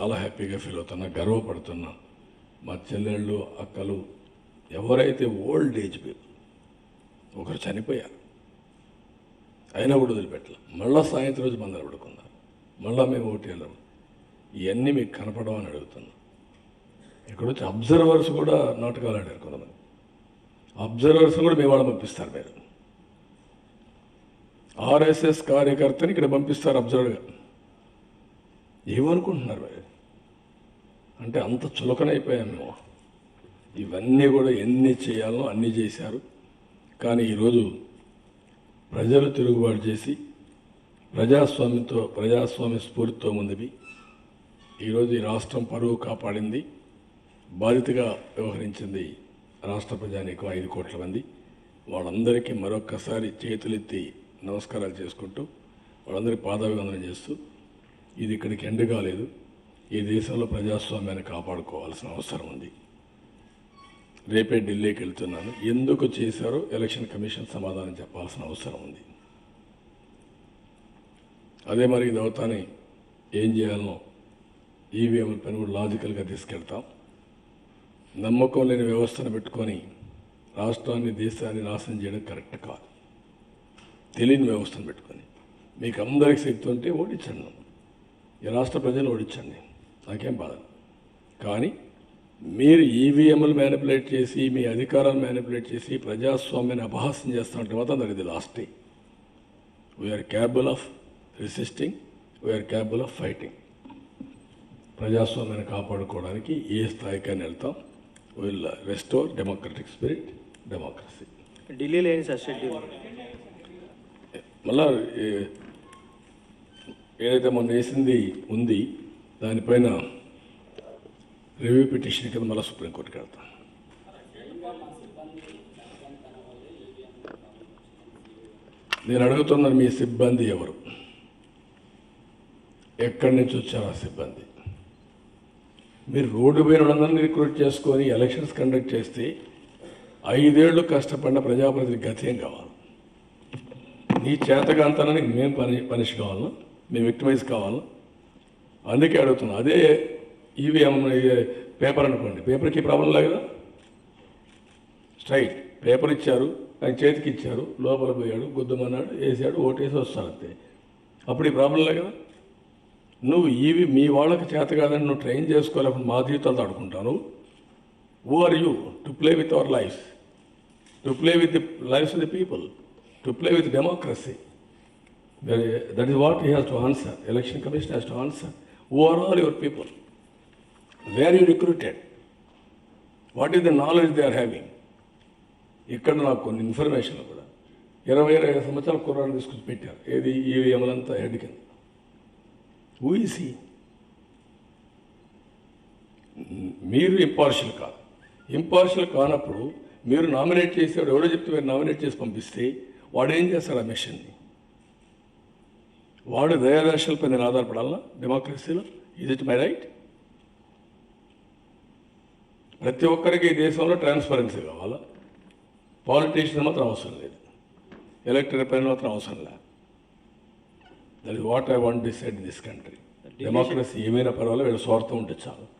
చాలా హ్యాపీగా ఫీల్ అవుతున్నా గర్వపడుతున్నా. మా చెల్లెళ్ళు అక్కలు ఎవరైతే ఓల్డ్ ఏజ్ పీపుల్ ఒకరు చనిపోయారు. అయినా కూడా వదిలిపెట్టలే. మళ్ళా సాయంత్రం రోజు మందర పడుకున్నారు మళ్ళా మేము ఓటు వెళ్ళాము ఇవన్నీ మీకు కనపడమని అడుగుతున్నాం. ఇక్కడ వచ్చి అబ్జర్వర్స్ కూడా నాటకాలు ఆడారు కొంతమంది. అబ్జర్వర్స్ కూడా మీ వాళ్ళు పంపిస్తారు మీరు. ఆర్ఎస్ఎస్ కార్యకర్తని ఇక్కడ పంపిస్తారు అబ్జర్వర్గా. ఏమనుకుంటున్నారు మీరు? అంటే అంత చులకనైపోయాం మేము ఇవన్నీ కూడా ఎన్ని చేయాలో అన్నీ చేశారు. కానీ ఈరోజు ప్రజలు తిరుగుబాటు చేసి ప్రజాస్వామ్యంతో ప్రజాస్వామ్య స్ఫూర్తితో ముందువి. ఈరోజు ఈ రాష్ట్రం పరువు కాపాడింది బాధితగా వ్యవహరించింది రాష్ట్ర ప్రజానీకం ఐదు కోట్ల మంది. వాళ్ళందరికీ మరొక్కసారి చేతులెత్తి నమస్కారాలు చేసుకుంటూ వాళ్ళందరికీ పాదాభివందనం చేస్తూ ఇది ఇక్కడికి ఎండ కాలేదు. ఈ దేశంలో ప్రజాస్వామ్యాన్ని కాపాడుకోవాల్సిన అవసరం ఉంది. రేపే ఢిల్లీకి వెళ్తున్నాను. ఎందుకు చేశారో ఎలక్షన్ కమిషన్ సమాధానం చెప్పాల్సిన అవసరం ఉంది. అదే మరి ఇది అవుతానే ఏం చేయాలనో ఈవీఎంల పని కూడా లాజికల్గా తీసుకెళ్తాం. నమ్మకం లేని వ్యవస్థను పెట్టుకొని రాష్ట్రాన్ని దేశాన్ని నాశనం చేయడం కరెక్ట్ కాదు. తెలియని వ్యవస్థను పెట్టుకొని. మీకు అందరికి శక్తి ఉంటే ఓడించండి. ఈ రాష్ట్ర ప్రజలు ఓడించండి. నాకేం బాధ. కానీ మీరు ఈవీఎంలు మ్యానిపులేట్ చేసి మీ అధికారాన్ని మ్యానిపులేట్ చేసి ప్రజాస్వామ్యాన్ని అపహాస్యం చేస్తున్నట్టు మాత్రం దట్ ఇది last day we're capable of resisting we're capable of fighting ప్రజాస్వామ్యాన్ని కాపాడుకోవడానికి ఏ స్థాయికైనా వెళ్తాం. Will restore democratic spirit democracy ఢిల్లీలో ఏంటి సార్ షెడ్యూల్ మళ్ళా ఏదైతే మొన్న వేసింది ఉంది దానిపైన రివ్యూ పిటిషన్ కింద మళ్ళీ సుప్రీంకోర్టుకి వెళ్తాం. నేను అడుగుతున్నాను మీ సిబ్బంది ఎవరు? ఎక్కడి నుంచి వచ్చారు ఆ సిబ్బంది? మీరు రోడ్డు పైన వాళ్ళందరినీ రిక్రూట్ చేసుకొని ఎలక్షన్స్ కండక్ట్ చేస్తే ఐదేళ్ళు కష్టపడిన ప్రజాప్రతినిధి గతేం కావాలి? నీ చేతగాంతనానికి మేము పని పనిష్ కావాలా? మేము విక్టిమైజ్ కావాలా? అందుకే అడుగుతున్నా. అదే ఈవీఎం పేపర్ అనుకోండి. పేపర్కి ప్రాబ్లం లేదు కదా? స్ట్రైట్ పేపర్ ఇచ్చారు ఆయన చేతికి ఇచ్చారు లోపల పోయాడు గుద్దమన్నాడు వేసాడు ఓటేసి వస్తాడు అంతే. అప్పుడు ఈ ప్రాబ్లం లేదు కదా? నువ్వు ఇవి మీ వాళ్ళకి చేత కాదని నువ్వు ట్రైన్ చేసుకోలేకుండా మా జీవితాలతో ఆడుకుంటాను. Who are you to play with our life to play with the lives of the people to play with democracy that is what he has to answer election commission has to answer who are all your people where you recruited what is the knowledge they are having ఇక్కడ నాకు కొన్ని information కూడా. ఇరవై ఇరవై ఐదు సంవత్సరాల కుర్రాన్ని తీసుకొచ్చి పెట్టారు. ఏది? ఈవీఎంలంతా హెడ్ కింద. ఊఈసి మీరు ఇంపార్షియల్ కాదు. ఇంపార్షియల్ కానప్పుడు మీరు నామినేట్ చేసేవాడు ఎవడో చెప్తే మీరు నామినేట్ చేసి పంపిస్తే వాడు ఏం చేస్తాడు ఆ మిషన్ని వాడు దయాదర్శలపై నేను ఆధారపడాలా? డెమోక్రసీలో ఇది ఇట్ మై రైట్ ప్రతి ఒక్కరికి ఈ దేశంలో ట్రాన్స్పరెన్సీ కావాలా? పాలిటీషియన్ మాత్రం అవసరం లేదు. ఎలక్టెడ్ పైన మాత్రం అవసరం లేదు. That is what I want decide this country democracy ఏమైనా పర్వాలేదు వీళ్ళ స్వార్థం ఉంటే చాలు.